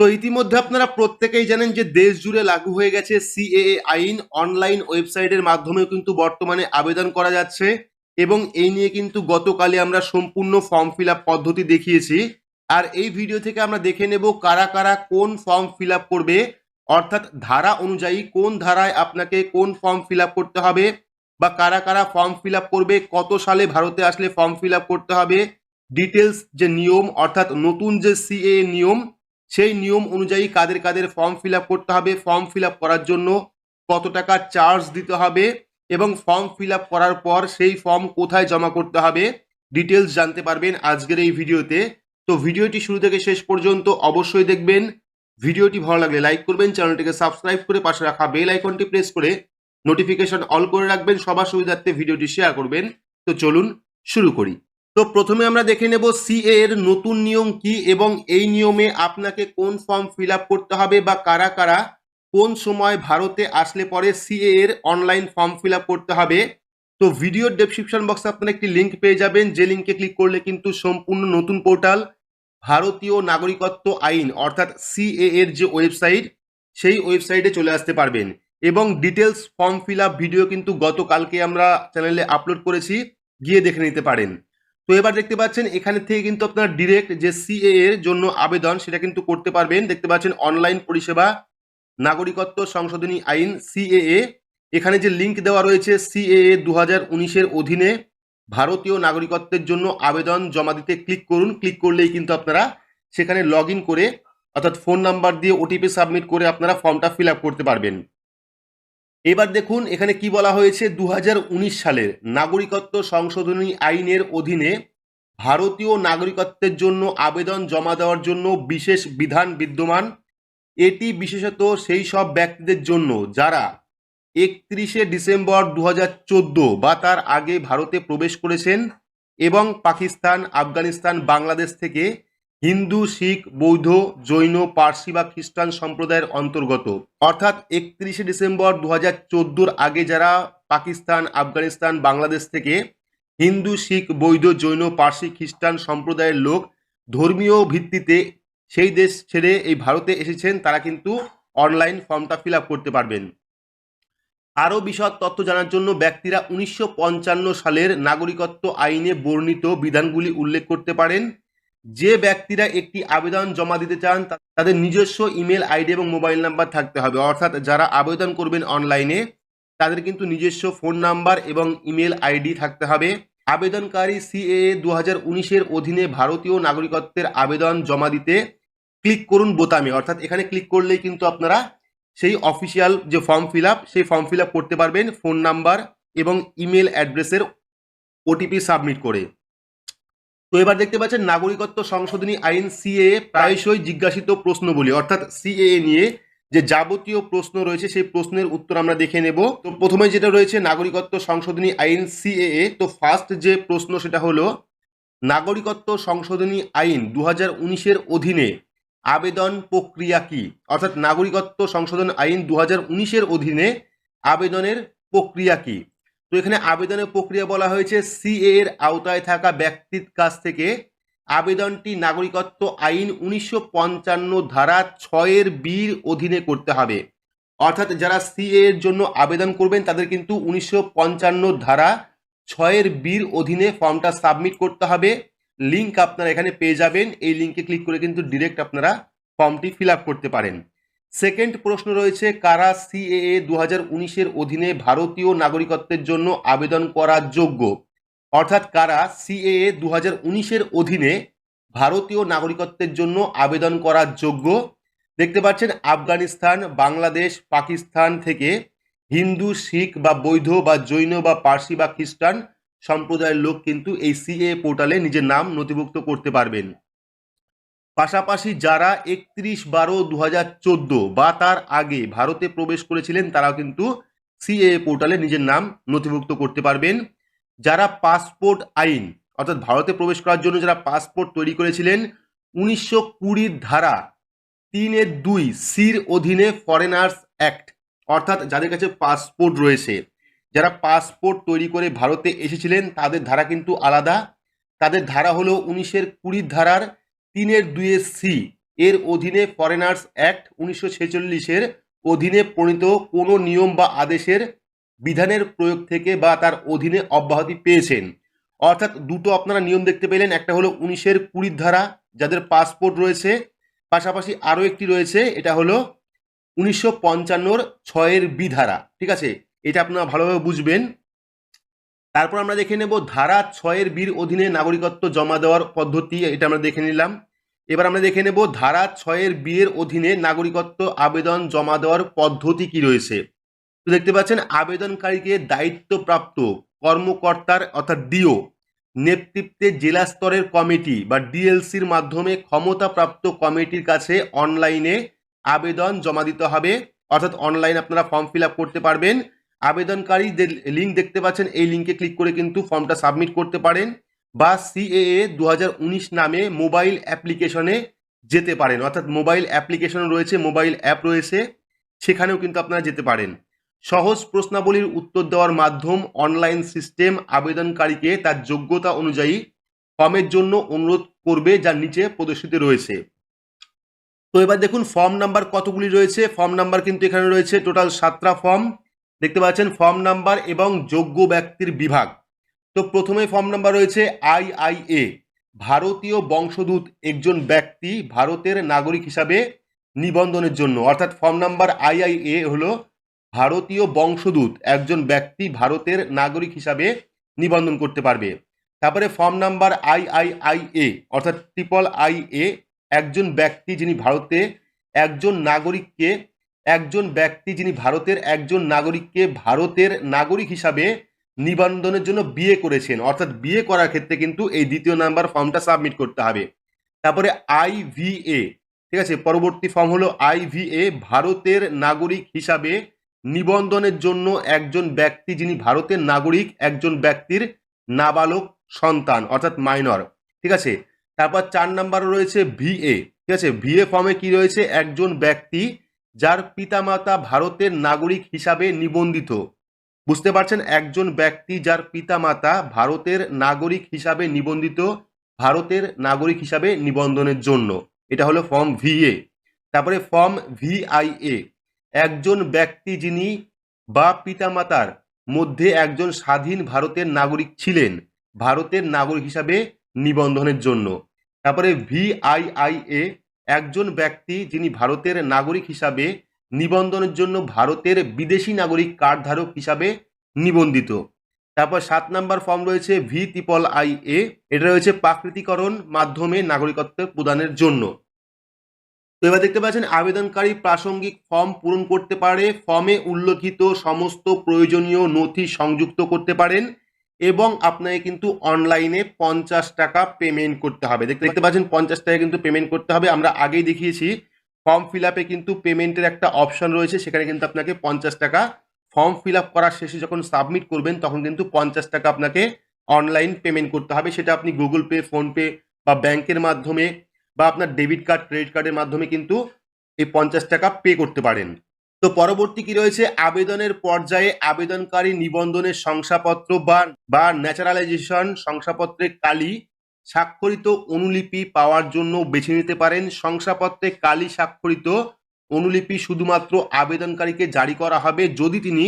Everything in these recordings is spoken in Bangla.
তো ইতিমধ্যে আপনারা প্রত্যেকেই জানেন যে দেশ জুড়ে লাগু হয়ে গেছে সিএএ আইন, অনলাইন ওয়েবসাইটের মাধ্যমেও কিন্তু বর্তমানে আবেদন করা যাচ্ছে এবং এই নিয়ে কিন্তু গতকালে আমরা সম্পূর্ণ ফর্ম ফিল পদ্ধতি দেখিয়েছি। আর এই ভিডিও থেকে আমরা দেখে নেব কারা কারা কোন ফর্ম ফিল করবে, অর্থাৎ ধারা অনুযায়ী কোন ধারায় আপনাকে কোন ফর্ম ফিল করতে হবে বা কারা কারা ফর্ম ফিল করবে, কত সালে ভারতে আসলে ফর্ম ফিল করতে হবে ডিটেলস যে নিয়ম, অর্থাৎ নতুন যে সিএ নিয়ম সেই নিয়ম অনুযায়ী কাদের কাদের ফর্ম ফিল করতে হবে ফর্ম ফিল করার জন্য কত টাকা চার্জ দিতে হবে এবং ফর্ম ফিল করার পর সেই ফর্ম কোথায় জমা করতে হবে ডিটেলস জানতে পারবেন আজকের এই ভিডিওতে। তো ভিডিওটি শুরু থেকে শেষ পর্যন্ত অবশ্যই দেখবেন। ভিডিওটি ভালো লাগলে লাইক করবেন, চ্যানেলটিকে সাবস্ক্রাইব করে পাশে রাখা বেল আইকনটি প্রেস করে নোটিফিকেশন অল করে রাখবেন, সবার সুবিধার্থে ভিডিওটি শেয়ার করবেন। তো চলুন শুরু করি। তো প্রথমে আমরা দেখে নেব সিএ এর নতুন নিয়ম কি এবং এই নিয়মে আপনাকে কোন ফর্ম ফিল করতে হবে বা কারা কারা কোন সময় ভারতে আসলে পরে সিএ এর অনলাইন ফর্ম ফিল করতে হবে। তো ভিডিওর ডেসক্রিপশন বক্সে আপনারা একটি লিঙ্ক পেয়ে যাবেন, যে লিঙ্কে ক্লিক করলে কিন্তু সম্পূর্ণ নতুন পোর্টাল ভারতীয় নাগরিকত্ব আইন অর্থাৎ সিএ এর যে ওয়েবসাইট সেই ওয়েবসাইটে চলে আসতে পারবেন। এবং ডিটেলস ফর্ম ফিল ভিডিও কিন্তু গতকালকে আমরা চ্যানেলে আপলোড করেছি, গিয়ে দেখে নিতে পারেন। তো এবার দেখতে পাচ্ছেন, এখানে থেকে কিন্তু আপনারা ডিরেক্ট যে সিএ এর জন্য আবেদন সেটা কিন্তু করতে পারবেন। দেখতে পাচ্ছেন অনলাইন পরিষেবা, নাগরিকত্ব সংশোধনী আইন সিএএ এখানে যে লিংক দেওয়া রয়েছে সিএএ দু হাজার উনিশের অধীনে ভারতীয় নাগরিকত্বের জন্য আবেদন জমা দিতে ক্লিক করুন। ক্লিক করলেই কিন্তু আপনারা সেখানে লগ করে, অর্থাৎ ফোন নাম্বার দিয়ে ওটিপি সাবমিট করে আপনারা ফর্মটা ফিল করতে পারবেন। এবার দেখুন, এখানে কি বলা হয়েছে? দু হাজার উনিশ সালের নাগরিকত্ব সংশোধনী আইনের অধীনে ভারতীয় নাগরিকত্বের জন্য আবেদন জমা দেওয়ার জন্য বিশেষ বিধান বিদ্যমান। এটি বিশেষত সেই সব ব্যক্তিদের জন্য যারা একত্রিশে ডিসেম্বর দু হাজার চোদ্দ বা তার আগে ভারতে প্রবেশ করেছেন এবং পাকিস্তান, আফগানিস্তান, বাংলাদেশ থেকে হিন্দু, শিখ, বৌদ্ধ, জৈন, পার্সি বা খ্রিস্টান সম্প্রদায়ের অন্তর্গত। অর্থাৎ একত্রিশে ডিসেম্বর দু হাজার আগে যারা পাকিস্তান, আফগানিস্তান, বাংলাদেশ থেকে হিন্দু, শিখ, বৌদ্ধ, জৈন, পার্সি, খ্রিস্টান সম্প্রদায়ের লোক ধর্মীয় ভিত্তিতে সেই দেশ ছেড়ে এই ভারতে এসেছেন, তারা কিন্তু অনলাইন ফর্মটা ফিল করতে পারবেন। আরও বিশদ তথ্য জানার জন্য ব্যক্তিরা উনিশশো পঞ্চান্ন সালের নাগরিকত্ব আইনে বর্ণিত বিধানগুলি উল্লেখ করতে পারেন। যে ব্যক্তিরা একটি আবেদন জমা দিতে চান তাদের নিজস্ব ইমেল আইডি এবং মোবাইল নাম্বার থাকতে হবে। অর্থাৎ যারা আবেদন করবেন অনলাইনে, তাদের কিন্তু নিজস্ব ফোন নাম্বার এবং ইমেল আইডি থাকতে হবে। আবেদনকারী সিএ দু হাজার উনিশের অধীনে ভারতীয় নাগরিকত্বের আবেদন জমা দিতে ক্লিক করুন বোতামে। অর্থাৎ এখানে ক্লিক করলেই কিন্তু আপনারা সেই অফিসিয়াল যে ফর্ম ফিল সেই ফর্ম ফিল করতে পারবেন, ফোন নাম্বার এবং ইমেল অ্যাড্রেসের ওটিপি সাবমিট করে। তো এবার দেখতে পাচ্ছেন নাগরিকত্ব সংশোধনী আইন সিএ প্রায়শই জিজ্ঞাসিত প্রশ্নগুলি, অর্থাৎ সিএ নিয়ে যে যাবতীয় প্রশ্ন রয়েছে, সেই প্রশ্নের উত্তর আমরা দেখে নেব। তো প্রথমে যেটা রয়েছে নাগরিকত্ব সংশোধনী আইন সিএএ তো ফার্স্ট যে প্রশ্ন সেটা হলো, নাগরিকত্ব সংশোধনী আইন দু হাজার অধীনে আবেদন প্রক্রিয়া কি? অর্থাৎ নাগরিকত্ব সংশোধন আইন দু হাজার অধীনে আবেদনের প্রক্রিয়া কি? তো এখানে আবেদনের প্রক্রিয়া বলা হয়েছে সিএ এর আওতায় থাকা ব্যক্তির কাছ থেকে আবেদনটি নাগরিকত্ব আইন উনিশশো পঞ্চান্ন ধারা ছয়ের বির অধীনে করতে হবে। অর্থাৎ যারা সিএ এর জন্য আবেদন করবেন, তাদের কিন্তু উনিশশো পঞ্চান্ন ধারা ছয়ের বির অধীনে ফর্মটা সাবমিট করতে হবে। লিংক আপনারা এখানে পেয়ে যাবেন। এই লিংকে ক্লিক করে কিন্তু ডিরেক্ট আপনারা ফর্মটি ফিল করতে পারেন। সেকেন্ড প্রশ্ন রয়েছে, কারা সিএএ দু হাজার উনিশের অধীনে ভারতীয় নাগরিকত্বের জন্য আবেদন করার যোগ্য? অর্থাৎ কারা সিএএ দু হাজার উনিশের অধীনে ভারতীয় নাগরিকত্বের জন্য আবেদন করার যোগ্য? দেখতে পাচ্ছেন, আফগানিস্তান, বাংলাদেশ, পাকিস্তান থেকে হিন্দু, শিখ বা বৈধ বা জৈন বা পার্সি বা খ্রিস্টান সম্প্রদায়ের লোক কিন্তু এই সিএ পোর্টালে নিজের নাম নথিভুক্ত করতে পারবেন। পাশাপাশি যারা একত্রিশ বারো দু হাজার চোদ্দ বা তার আগে ভারতে প্রবেশ করেছিলেন, তারাও কিন্তু সিএ পোর্টালে নিজের নাম নথিভুক্ত করতে পারবেন। যারা পাসপোর্ট আইন, অর্থাৎ ভারতে প্রবেশ করার জন্য যারা পাসপোর্ট তৈরি করেছিলেন, উনিশশো কুড়ির ধারা তিনের দুই সির অধীনে ফরেনার্স অ্যাক্ট, অর্থাৎ যাদের কাছে পাসপোর্ট রয়েছে। যারা পাসপোর্ট তৈরি করে ভারতে এসেছিলেন, তাদের ধারা কিন্তু আলাদা। তাদের ধারা হলো উনিশের কুড়ির ধারার তিনের দুইয়ের সি। এর অধীনে ফরেনার্স অ্যাক্ট উনিশশো ছেচল্লিশের অধীনে প্রণীত কোনো নিয়ম বা আদেশের বিধানের প্রয়োগ থেকে বা তার অধীনে অব্যাহতি পেয়েছেন। অর্থাৎ দুটো আপনারা নিয়ম দেখতে পেলেন, একটা হলো উনিশের কুড়ির ধারা, যাদের পাসপোর্ট রয়েছে, পাশাপাশি আরও একটি রয়েছে, এটা হলো উনিশশো পঞ্চান্নর ছয়ের বি ধারা। ঠিক আছে? এটা আপনারা ভালোভাবে বুঝবেন। তারপর আমরা দেখে নেব ধারা ছয়ের বীর অধীনে নাগরিকত্ব জমা দেওয়ার পদ্ধতি, এটা আমরা দেখে নিলাম। এবার আমরা দেখে নেব ধারা ছয়ের বিয়ের অধীনে নাগরিকত্ব আবেদন জমা দেওয়ার পদ্ধতি কি রয়েছে। তো দেখতে পাচ্ছেন, আবেদনকারীকে দায়িত্বপ্রাপ্ত কর্মকর্তার অর্থাৎ ডিও, নেতৃত্বে জেলা স্তরের কমিটি বা ডিএলসির মাধ্যমে ক্ষমতাপ্রাপ্ত কমিটির কাছে অনলাইনে আবেদন জমা দিতে হবে। অর্থাৎ অনলাইন আপনারা ফর্ম ফিল করতে পারবেন। আবেদনকারী লিঙ্ক দেখতে পাচ্ছেন, এই লিঙ্কে ক্লিক করে কিন্তু ফর্মটা সাবমিট করতে পারেন বা সিএএ দু হাজার উনিশ নামে মোবাইল অ্যাপ্লিকেশনে যেতে পারেন। অর্থাৎ মোবাইল অ্যাপ্লিকেশন রয়েছে মোবাইল অ্যাপ রয়েছে, সেখানেও কিন্তু আপনারা যেতে পারেন। সহজ প্রশ্নাবলীর উত্তর দেওয়ার মাধ্যম অনলাইন সিস্টেম আবেদনকারীকে তার যোগ্যতা অনুযায়ী ফর্মের জন্য অনুরোধ করবে, যার নিচে প্রদর্শিত রয়েছে। তো এবার দেখুন ফর্ম নাম্বার কতগুলি রয়েছে? ফর্ম নাম্বার কিন্তু এখানে রয়েছে টোটাল সাতটা ফর্ম দেখতে পাচ্ছেন ফর্ম নাম্বার এবং যোগ্য ব্যক্তির বিভাগ। তো প্রথমে ফর্ম নাম্বার রয়েছে আইআইএ ভারতীয় বংশদূত একজন ব্যক্তি ভারতের নাগরিক হিসাবে নিবন্ধনের জন্য। অর্থাৎ ফর্ম নাম্বার আইআইএ হলো ভারতীয় বংশদূত একজন ব্যক্তি ভারতের নাগরিক হিসাবে নিবন্ধন করতে পারবে। তারপরে ফর্ম নাম্বার আইআইআইএ অর্থাৎ ট্রিপল আই এ একজন ব্যক্তি যিনি ভারতে একজন নাগরিককে একজন ব্যক্তি যিনি ভারতের একজন নাগরিককে ভারতের নাগরিক হিসাবে নিবন্ধনের জন্য বিয়ে করেছেন, অর্থাৎ বিয়ে করার ক্ষেত্রে কিন্তু এই দ্বিতীয় নাম্বার ফর্মটা সাবমিট করতে হবে। তারপরে আইভিএ ঠিক আছে? পরবর্তী ফর্ম হলো আইভিএ ভারতের নাগরিক হিসাবে নিবন্ধনের জন্য একজন ব্যক্তি যিনি ভারতের নাগরিক, একজন ব্যক্তির নাবালক সন্তান, অর্থাৎ মাইনর, ঠিক আছে? তারপর চার নাম্বার রয়েছে ভিএ ঠিক আছে? ভিএ ফর্মে কি রয়েছে? একজন ব্যক্তি যার পিতামাতা ভারতের নাগরিক হিসাবে নিবন্ধিত। বুঝতে পারছেন? একজন ব্যক্তি যার পিতামাতা ভারতের নাগরিক হিসাবে নিবন্ধিত, ভারতের নাগরিক হিসাবে নিবন্ধনের জন্য। এটা হলো ফর্ম ভিএ তারপরে ফর্ম ভিআইএ একজন ব্যক্তি যিনি বা পিতামাতার মধ্যে একজন স্বাধীন ভারতের নাগরিক ছিলেন, ভারতের নাগরিক হিসাবে নিবন্ধনের জন্য। তারপরে ভিআইআইএ একজন ব্যক্তি যিনি ভারতের নাগরিক হিসাবে নিবন্ধনের জন্য ভারতের বিদেশি নাগরিক কার্ড ধারক হিসাবে নিবন্ধিত। তারপর সাত নাম্বার ফর্ম রয়েছে ভি ত্রিপল আই এ। এটা রয়েছে প্রাকৃতিকরণ মাধ্যমে নাগরিকত্ব প্রদানের জন্য। তো এবার দেখতে পাচ্ছেন, আবেদনকারী প্রাসঙ্গিক ফর্ম পূরণ করতে পারে, ফর্মে উল্লেখিত সমস্ত প্রয়োজনীয় নথি সংযুক্ত করতে পারেন। এবং আপনাকে কিন্তু অনলাইনে পঞ্চাশ টাকা পেমেন্ট করতে হবে। দেখতে দেখতে পাচ্ছেন, পঞ্চাশ টাকা কিন্তু পেমেন্ট করতে হবে। আমরা আগেই দেখিয়েছি ফর্ম ফিল আপে কিন্তু পেমেন্টের একটা অপশন রয়েছে। সেখানে কিন্তু আপনাকে পঞ্চাশ টাকা ফর্ম ফিল আপ করার শেষে যখন সাবমিট করবেন, তখন কিন্তু পঞ্চাশ টাকা আপনাকে অনলাইন পেমেন্ট করতে হবে। সেটা আপনি গুগল পে ফোনপে বা ব্যাংকের মাধ্যমে বা আপনার ডেবিট কার্ড ক্রেডিট কার্ডের মাধ্যমে কিন্তু এই পঞ্চাশ টাকা পে করতে পারেন। তো পরবর্তী কি রয়েছে? আবেদনের পর্যায়ে আবেদনকারী নিবন্ধনের শংসাপত্র বা বা ন্যাচারালাইজেশন শংসাপত্রের কালি স্বাক্ষরিত অনুলিপি পাওয়ার জন্য বেছে নিতে পারেন। শংসাপত্রে কালি স্বাক্ষরিত অনুলিপি শুধুমাত্র আবেদনকারীকে জারি করা হবে যদি তিনি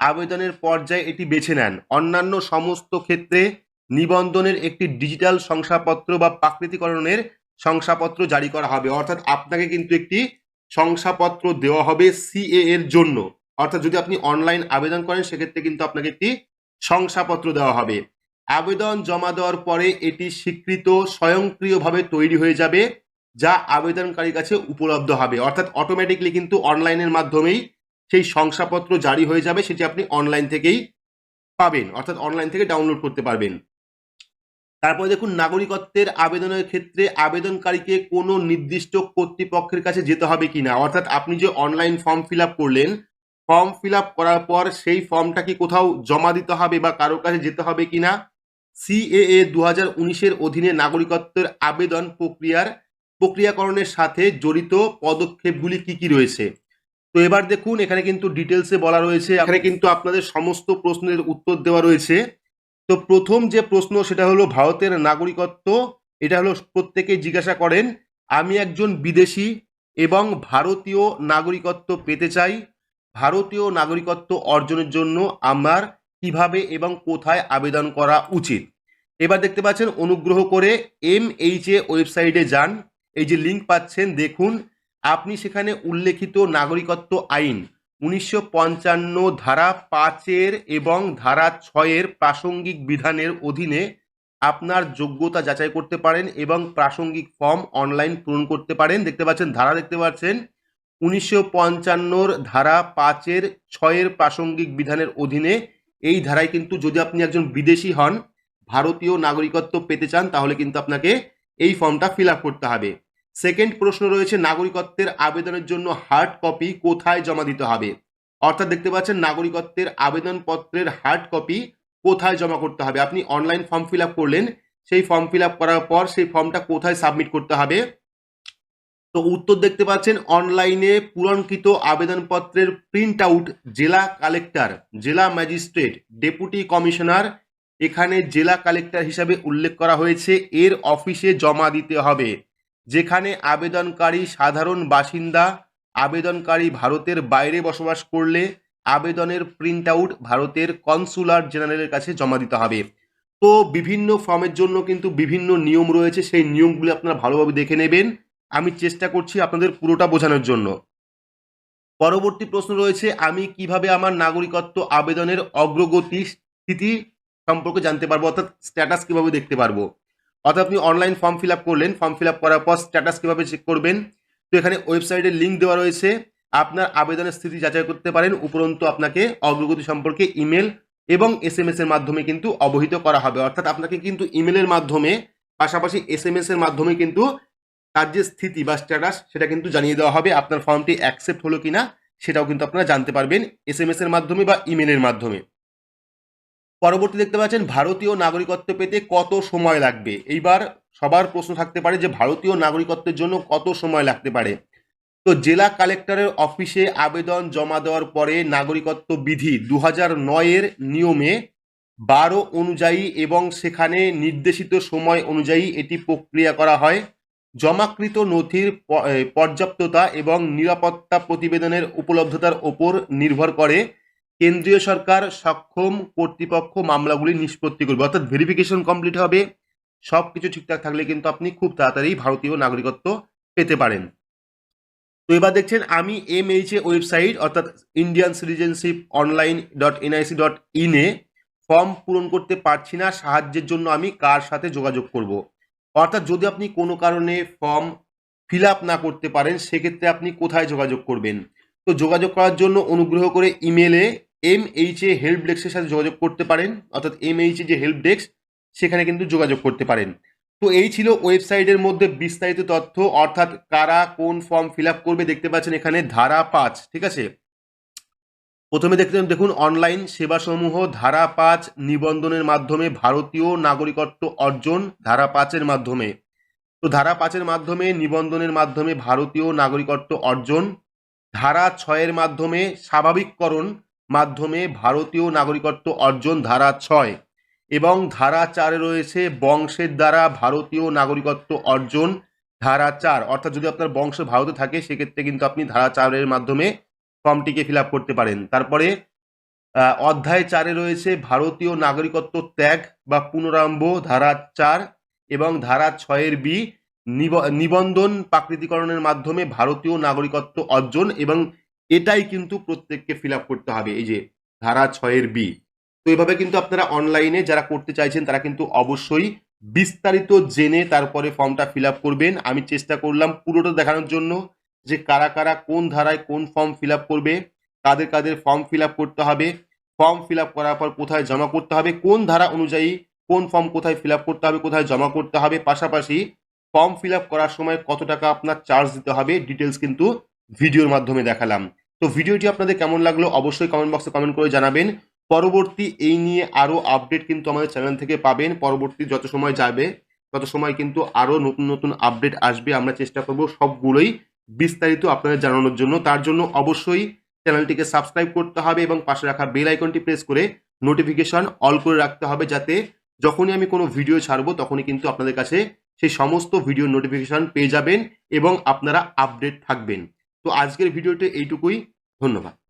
আবেদনের পর্যায়ে এটি বেছে নেন। অন্যান্য সমস্ত ক্ষেত্রে নিবন্ধনের একটি ডিজিটাল শংসাপত্র বা প্রাকৃতিকরণের শংসাপত্র জারি করা হবে। অর্থাৎ আপনাকে কিন্তু একটি শংসাপত্র দেওয়া হবে সিএ এর জন্য। অর্থাৎ যদি আপনি অনলাইন আবেদন করেন, সেক্ষেত্রে কিন্তু আপনাকে একটি শংসাপত্র দেওয়া হবে। আবেদন জমা দেওয়ার পরে এটি স্বীকৃত স্বয়ংক্রিয়ভাবে তৈরি হয়ে যাবে, যা আবেদনকারীর কাছে উপলব্ধ হবে। অর্থাৎ অটোমেটিকলি কিন্তু অনলাইনের মাধ্যমেই সেই শংসাপত্র জারি হয়ে যাবে, সেটি আপনি অনলাইন থেকেই পাবেন। অর্থাৎ অনলাইন থেকে ডাউনলোড করতে পারবেন। তারপরে দেখুন, নাগরিকত্বের আবেদনের ক্ষেত্রে আবেদনকারীকে কোনো নির্দিষ্ট কর্তৃপক্ষের কাছে যেতে হবে কিনা? অর্থাৎ আপনি যে অনলাইন ফর্ম ফিল করলেন ফর্ম ফিল করার পর সেই ফর্মটা কি কোথাও জমা দিতে হবে বা কারোর কাছে যেতে হবে কিনা? সিএএ দু হাজার উনিশের অধীনে নাগরিকত্বের আবেদন প্রক্রিয়ার প্রক্রিয়াকরণের সাথে জড়িত পদক্ষেপগুলি কি কি রয়েছে? তো এবার দেখুন, এখানে কিন্তু ডিটেলসে বলা রয়েছে। এখানে কিন্তু আপনাদের সমস্ত প্রশ্নের উত্তর দেওয়া রয়েছে। তো প্রথম যে প্রশ্ন সেটা হলো ভারতের নাগরিকত্ব, এটা হলো প্রত্যেকেই জিজ্ঞাসা করেন, আমি একজন বিদেশি এবং ভারতীয় নাগরিকত্ব পেতে চাই, ভারতীয় নাগরিকত্ব অর্জনের জন্য আমার কীভাবে এবং কোথায় আবেদন করা উচিত? এবার দেখতে পাচ্ছেন অনুগ্রহ করে এম এইচ এ ওয়েবসাইটে যান, এই যে লিঙ্ক পাচ্ছেন, দেখুন, আপনি সেখানে উল্লেখিত নাগরিকত্ব আইন উনিশশো পঞ্চান্ন ধারা পাঁচের এবং ধারা ছয়ের প্রাসঙ্গিক বিধানের অধীনে আপনার যোগ্যতা যাচাই করতে পারেন এবং প্রাসঙ্গিক ফর্ম অনলাইন পূরণ করতে পারেন। দেখতে পাচ্ছেন, ধারা দেখতে পাচ্ছেন। উনিশশো পঞ্চান্নর ধারা পাঁচের ছয়ের প্রাসঙ্গিক বিধানের অধীনে এই ধারায় কিন্তু যদি আপনি একজন বিদেশি হন, ভারতীয় নাগরিকত্ব পেতে চান, তাহলে কিন্তু আপনাকে এই ফর্মটা ফিল করতে হবে। সেকেন্ড প্রশ্ন রয়েছে, নাগরিকত্বের আবেদনের জন্য হার্ড কপি কোথায় জমা দিতে হবে? অর্থাৎ দেখতে পাচ্ছেন, নাগরিকত্বের আবেদনপত্রের হার্ড কপি কোথায় জমা করতে হবে? আপনি অনলাইন ফর্ম ফিল করলেন, সেই ফর্ম ফিল করার পর সেই ফর্মটা কোথায় সাবমিট করতে হবে? তো উত্তর দেখতে পাচ্ছেন অনলাইনে পূরণকৃত আবেদনপত্রের প্রিন্ট আউট জেলা কালেক্টর জেলা ম্যাজিস্ট্রেট ডেপুটি কমিশনার এখানে জেলা কালেক্টর হিসাবে উল্লেখ করা হয়েছে, এর অফিসে জমা দিতে হবে। যেখানে আবেদনকারী সাধারণ বাসিন্দা, আবেদনকারী ভারতের বাইরে বসবাস করলে আবেদনের প্রিন্ট আউট ভারতের কনসুলার জেনারেলের কাছে জমা দিতে হবে। তো বিভিন্ন ফর্মের জন্য কিন্তু বিভিন্ন নিয়ম রয়েছে, সেই নিয়মগুলি আপনারা ভালোভাবে দেখে নেবেন। আমি চেষ্টা করছি আপনাদের পুরোটা বোঝানোর জন্য। পরবর্তী প্রশ্ন রয়েছে, আমি কীভাবে আমার নাগরিকত্ব আবেদনের অগ্রগতি স্থিতি সম্পর্কে জানতে পারব? অর্থাৎ স্ট্যাটাস কীভাবে দেখতে পারব? অর্থাৎ আপনি অনলাইন ফর্ম ফিল আপ করলেন ফর্ম ফিল আপ করার পর স্ট্যাটাস কীভাবে চেক করবেন, তো এখানে ওয়েবসাইটের লিঙ্ক দেওয়া রয়েছে। আপনার আবেদনের স্থিতি যাচাই করতে পারেন, উপরন্তু আপনাকে অগ্রগতি সম্পর্কে ইমেল এবং এস এম এর মাধ্যমে কিন্তু অবহিত করা হবে। অর্থাৎ আপনাকে কিন্তু ইমেলের মাধ্যমে, পাশাপাশি এস এম এর মাধ্যমে কিন্তু তার যে স্থিতি বা স্ট্যাটাস সেটা কিন্তু জানিয়ে দেওয়া হবে। আপনার ফর্মটি অ্যাকসেপ্ট হলো কিনা, সেটাও কিন্তু আপনারা জানতে পারবেন। এস এম এর মাধ্যমে বা ইমেলের মাধ্যমে। পরবর্তী দেখতে পাচ্ছেন, ভারতীয় নাগরিকত্ব পেতে কত সময় লাগবে? এইবার সবার প্রশ্ন থাকতে পারে যে, ভারতীয় নাগরিকত্বের জন্য কত সময় লাগতে পারে? তো জেলা কালেক্টরের অফিসে আবেদন জমা দেওয়ার পরে নাগরিকত্ব বিধি দু হাজার নয়ের নিয়মে বারো অনুযায়ী এবং সেখানে নির্দেশিত সময় অনুযায়ী এটি প্রক্রিয়া করা হয়। জমাকৃত নথির পর্যাপ্ততা এবং নিরাপত্তা প্রতিবেদনের উপলব্ধতার ওপর নির্ভর করে। কেন্দ্রীয় সরকার সক্ষম কর্তৃপক্ষ মামলাগুলি নিষ্পত্তি করবে। অর্থাৎ ভেরিফিকেশন কমপ্লিট হবে সব কিছু ঠিকঠাক থাকলে কিন্তু আপনি খুব তাড়াতাড়ি ভারতীয় নাগরিকত্ব পেতে পারেন। তো এবার দেখছেন, আমি এম এইচ এ ওয়েবসাইট অর্থাৎ Indian citizenship online dot NIC dot ইনে ফর্ম পূরণ করতে পারছি না, সাহায্যের জন্য আমি কার সাথে যোগাযোগ করব? অর্থাৎ যদি আপনি কোনো কারণে ফর্ম ফিল না করতে পারেন, সেক্ষেত্রে আপনি কোথায় যোগাযোগ করবেন? তো যোগাযোগ করার জন্য অনুগ্রহ করে ইমেলে এম এইচ এ হেল্প ডেস্কের সাথে যোগাযোগ করতে পারেন। অর্থাৎ এম এইচ এ যে হেল্প ডেস্ক সেখানে কিন্তু যোগাযোগ করতে পারেন। তো এই ছিল ওয়েবসাইটের মধ্যে বিস্তারিত তথ্য, অর্থাৎ কারা কোন ফর্ম ফিল করবে দেখতে পাচ্ছেন এখানে ধারা পাঁচ, ঠিক আছে? প্রথমে দেখতে দেখুন অনলাইন সেবাসমূহ ধারা পাঁচ নিবন্ধনের মাধ্যমে ভারতীয় নাগরিকত্ব অর্জন ধারা পাঁচের মাধ্যমে। তো ধারা পাঁচের মাধ্যমে নিবন্ধনের মাধ্যমে ভারতীয় নাগরিকত্ব অর্জন ধারা ছয়ের মাধ্যমে, স্বাভাবিককরণ মাধ্যমে ভারতীয় নাগরিকত্ব অর্জন ধারা ছয় এবং ধারা চারে রয়েছে বংশের দ্বারা ভারতীয় নাগরিকত্ব অর্জন ধারা চার। অর্থাৎ যদি আপনার বংশ ভারতে থাকে, সেক্ষেত্রে কিন্তু আপনি ধারা চারের মাধ্যমে ফর্মটিকে ফিল করতে পারেন। তারপরে অধ্যায় চারে রয়েছে ভারতীয় নাগরিকত্ব ত্যাগ বা পুনরারম্ভ ধারা চার এবং ধারা ছয়ের বি নিবন্ধন প্রাকৃতিকরণের মাধ্যমে ভারতীয় নাগরিকত্ব অর্জন এবং এটাই কিন্তু প্রত্যেককে ফিল করতে হবে, এই যে ধারা ছয়ের বি তো এভাবে কিন্তু আপনারা অনলাইনে যারা করতে চাইছেন, তারা কিন্তু অবশ্যই বিস্তারিত জেনে তারপরে ফর্মটা ফিল করবেন। আমি চেষ্টা করলাম পুরোটা দেখানোর জন্য যে কারা কারা কোন ধারায় কোন ফর্ম ফিল করবে, কাদের কাদের ফর্ম ফিল করতে হবে ফর্ম ফিল করার পর কোথায় জমা করতে হবে, কোন ধারা অনুযায়ী কোন ফর্ম কোথায় ফিল করতে হবে, কোথায় জমা করতে হবে, পাশাপাশি ফর্ম ফিল আপ করার সময় কত টাকা আপনার চার্জ দিতে হবে ডিটেলস কিন্তু ভিডিওর মাধ্যমে দেখালাম। তো ভিডিওটি আপনাদের কেমন লাগল অবশ্যই কমেন্ট বক্সে কমেন্ট করে জানাবেন। পরবর্তী এই নিয়ে আরও আপডেট কিন্তু আমাদের চ্যানেল থেকে পাবেন। পরবর্তী যত সময় যাবে, তত সময় কিন্তু আরও নতুন নতুন আপডেট আসবে। আমরা চেষ্টা করব সবগুলোই বিস্তারিত আপনাদের জানানোর জন্য। তার জন্য অবশ্যই চ্যানেলটিকে সাবস্ক্রাইব করতে হবে এবং পাশে রাখা বেল আইকনটি প্রেস করে নোটিফিকেশন অল করে রাখতে হবে যাতে যখনই আমি কোনো ভিডিও ছাড়বো, তখনই কিন্তু আপনাদের কাছে সেই সমস্ত ভিডিও নোটিফিকেশান পেয়ে যাবেন এবং আপনারা আপডেট থাকবেন। তো আজকের ভিডিওটি এইটুকুই। ধন্যবাদ।